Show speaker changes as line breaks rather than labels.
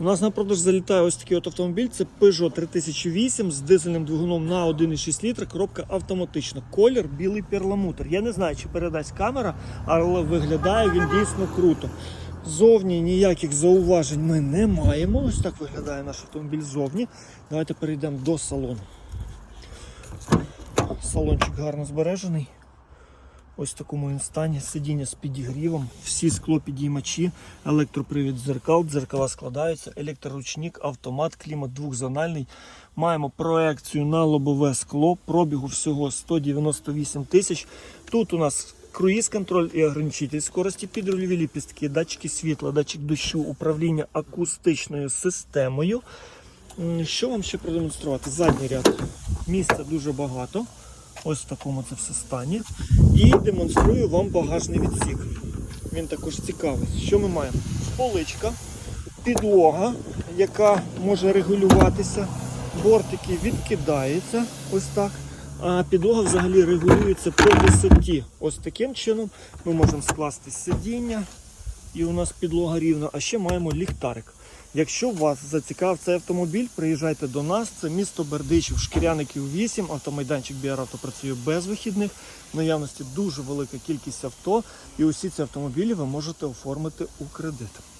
У нас на продаж залітає ось такий от автомобіль. Це Peugeot 3008 з дизельним двигуном на 1,6 літра, коробка автоматична. Колір білий перламутр. Я не знаю, чи передасть камера, але виглядає він дійсно круто. Зовні ніяких зауважень ми не маємо. Ось так виглядає наш автомобіль ззовні. Давайте перейдемо до салону. Салончик гарно збережений. Ось такому він стані. Сидіння з підігрівом, всі склопідіймачі, електропривід дзеркал, дзеркала складаються, електроручник, автомат, клімат двохзональний. Маємо проекцію на лобове скло, пробігу всього 198 тисяч. Тут у нас круїз контроль і ограничитель скорості, підрульові ліпістки, датчики світла, датчик дощу, управління акустичною системою. Що вам ще продемонструвати? Задній ряд. Місця дуже багато. Ось в такому це все стані. І демонструю вам багажний відсік. Він також цікавий. Що ми маємо? Поличка, підлога, яка може регулюватися. Бортики відкидаються. Ось так. А підлога взагалі регулюється по висоті. Ось таким чином ми можемо скласти сидіння, і у нас підлога рівна. А ще маємо ліхтарик. Якщо вас зацікав цей автомобіль, приїжджайте до нас. Це місто Бердичів, Шкіряників 8. Автомайданчик Біаравто працює без вихідних. В наявності дуже велика кількість авто, і усі ці автомобілі ви можете оформити у кредит.